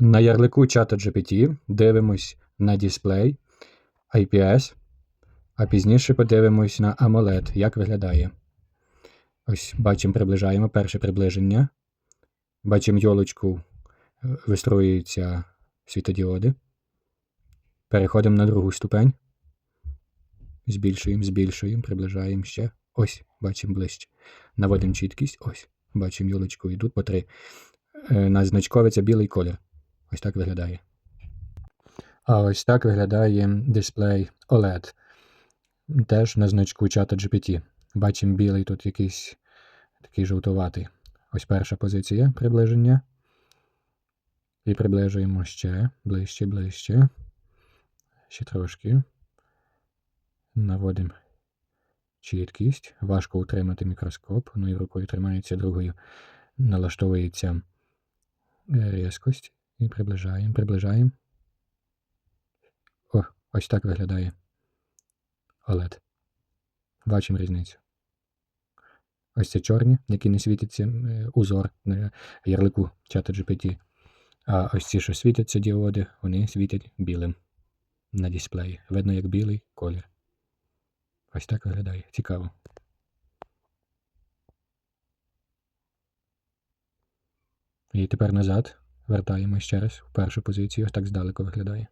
На ярлику чата GPT дивимось на дисплей IPS, а пізніше подивимось на AMOLED, як виглядає. Ось бачимо, приближаємо перше приближення. Бачимо йолочку, е, вистроюються світодіоди. Переходимо на другу ступень. Збільшуємо, збільшуємо, приближаємо ще. Ось, бачимо ближче. Наводимо чіткість. Ось. Бачимо йолочку, йдуть по три. Е, На значкові це білий колір. Ось так виглядає. А ось так виглядає дисплей OLED. Теж на значку чата GPT. Бачимо білий тут якийсь такий жовтуватий. Ось перша позиція приближення. І приближуємо ще ближче, ближче. Ще трошки. Наводимо чіткість. Важко утримати мікроскоп. Одною рукою тримається, другою налаштовується е, різкость. І приближаємо, приближаємо. О, ось так виглядає OLED. Бачимо різницю. Ось це чорні, які не світяться е, узор на ярлику чата GPT. А ось ці, що світяться діоди, вони світять білим на дисплеї. Видно, як білий колір. Ось так виглядає. Цікаво. І тепер назад. Вертаємо ще раз в першу позицію. Так здалеку виглядає.